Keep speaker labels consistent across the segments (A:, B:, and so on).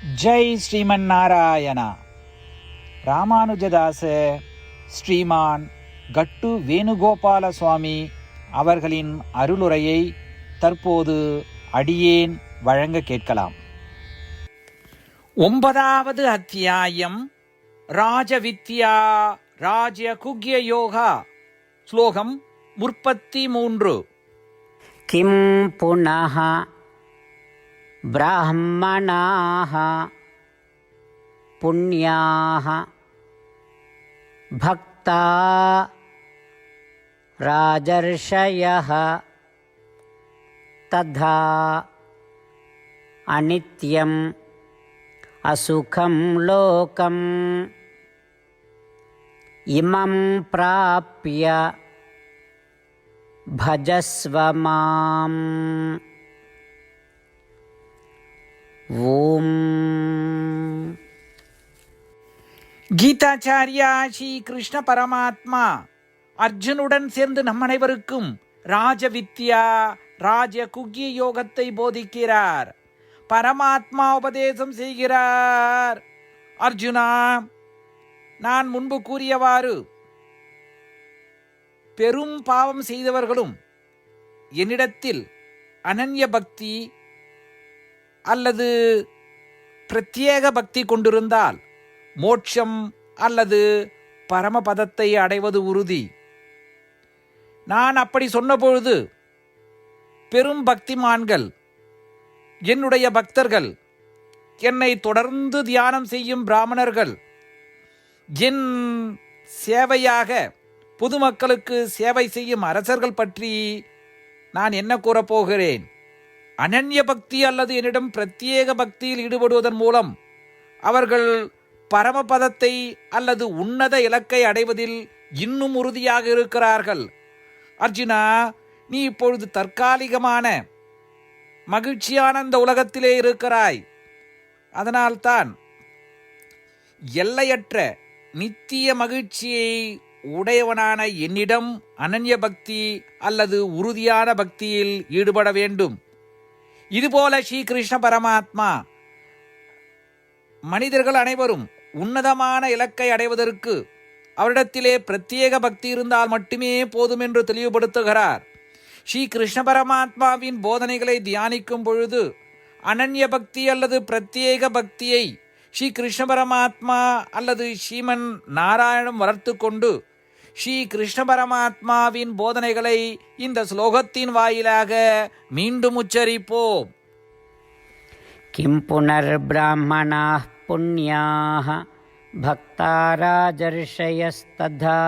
A: ஜெய் ஸ்ரீமன் நாராயணா ராமானுஜதாச ஸ்ரீமான் கட்டு வேணுகோபால சுவாமி அவர்களின் அருளுரையை தற்போது அடியேன் வழங்க கேட்கலாம். ஒன்பதாவது அத்தியாயம் ராஜவித்யா ராஜ்ய குக்ய யோகா ஸ்லோகம் முற்பத்தி மூன்று.
B: கிம் புனஹ ब्राह्मणाः पुण्याः भक्ता राजर्षयः तथा अनित्यम् असुखं लोकम्। इमं प्राप्य भजस्व माम् ஓம்.
A: கீதாச்சாரியா ஸ்ரீ கிருஷ்ண பரமாத்மா. அர்ஜுனுடன் சேர்ந்து நம் அனைவருக்கும் ராஜவித்யா ராஜ குக்கிய யோகத்தை போதிக்கிறார். பரமாத்மா உபதேசம் செய்கிறார். அர்ஜுனா நான் முன்பு கூறியவாறு பெரும் பாவம் செய்தவர்களும் என்னிடத்தில் அனன்ய பக்தி அல்லது பிரத்யேக பக்தி கொண்டிருந்தால் மோட்சம் அல்லது பரமபதத்தை அடைவது உறுதி. நான் அப்படி சொன்னபொழுது பெரும் பக்திமான்கள் என்னுடைய பக்தர்கள் என்னை தொடர்ந்து தியானம் செய்யும் பிராமணர்கள் என் சேவையாக பொதுமக்களுக்கு சேவை செய்யும் அரசர்கள் பற்றி நான் என்ன கூறப்போகிறேன்? அனன்ய பக்தி அல்லது என்னிடம் பிரத்யேக பக்தியில் ஈடுபடுவதன் மூலம் அவர்கள் பரமபதத்தை அல்லது உன்னத இலக்கை அடைவதில் இன்னும் உறுதியாக இருக்கிறார்கள். அர்ஜுனா நீ இப்பொழுது தற்காலிகமான மகிழ்ச்சியான இந்த உலகத்திலே இருக்கிறாய். அதனால்தான் எல்லையற்ற நித்திய மகிழ்ச்சியை உடையவனான என்னிடம் அனன்ய பக்தி அல்லது உறுதியான பக்தியில் ஈடுபட வேண்டும். இதுபோல ஸ்ரீகிருஷ்ண பரமாத்மா மனிதர்கள் அனைவரும் உன்னதமான இலக்கை அடைவதற்கு அவரிடத்திலே பிரத்யேக பக்தி இருந்தால் மட்டுமே போதும் என்று தெளிவுபடுத்துகிறார். ஸ்ரீ கிருஷ்ண பரமாத்மாவின் போதனைகளை தியானிக்கும் பொழுது அனன்ய பக்தி அல்லது பிரத்யேக பக்தியை ஸ்ரீ கிருஷ்ண பரமாத்மா அல்லது ஸ்ரீமன் நாராயணம் வளர்த்து கொண்டு ஸ்ரீ கிருஷ்ண பரமாத்மாவின் போதனைகளை இந்த ஸ்லோகத்தின் வாயிலாக மீண்டும் உச்சரிப்போம்
B: किं पुनर्ब्राह्मणाः पुण्याः भक्ता राजर्षयस्तथा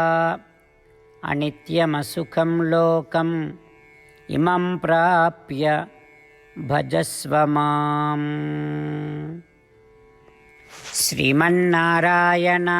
B: अनित्यमसुखं लोकम् इमं प्राप्य भजस्व माम् श्रीमन्नारायणा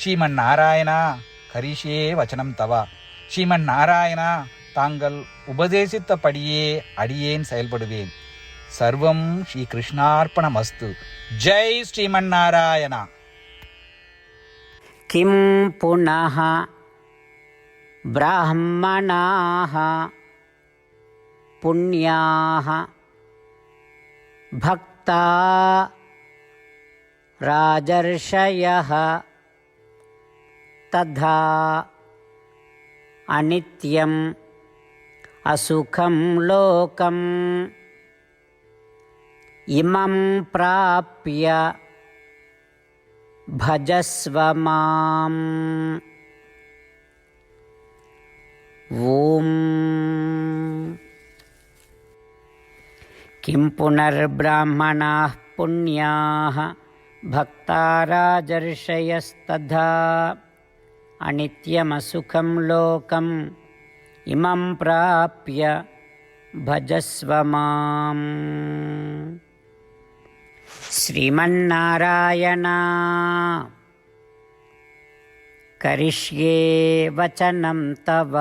A: ஸ்ரீமன் நாராயணா கரிஷே வச்சனம் தவா ஸ்ரீமன் நாராயணா தாங்கள் உபதேசித்தபடியே அடியேன் செயல்படுவேன் சர்வம் ஸ்ரீ கிருஷ்ணார்ப்பணமஸ்து ஜெய் ஸ்ரீமன் நாராயணா
B: किं पुनः ब्राह्मणाः पुण्याः भक्ता राजर्षयः तथा अनित्यम् असुखं लोकम् इमं प्राप्य भजस्व माम्। ॐ। किं पुनर्ब्राह्मणाः पुण्याः भक्ता राजर्षयस्तथा अनित्यमसुखं लोकम् इमं प्राप्य भजस्व माम्। श्रीमन्नारायणा करिष्ये वचनं तव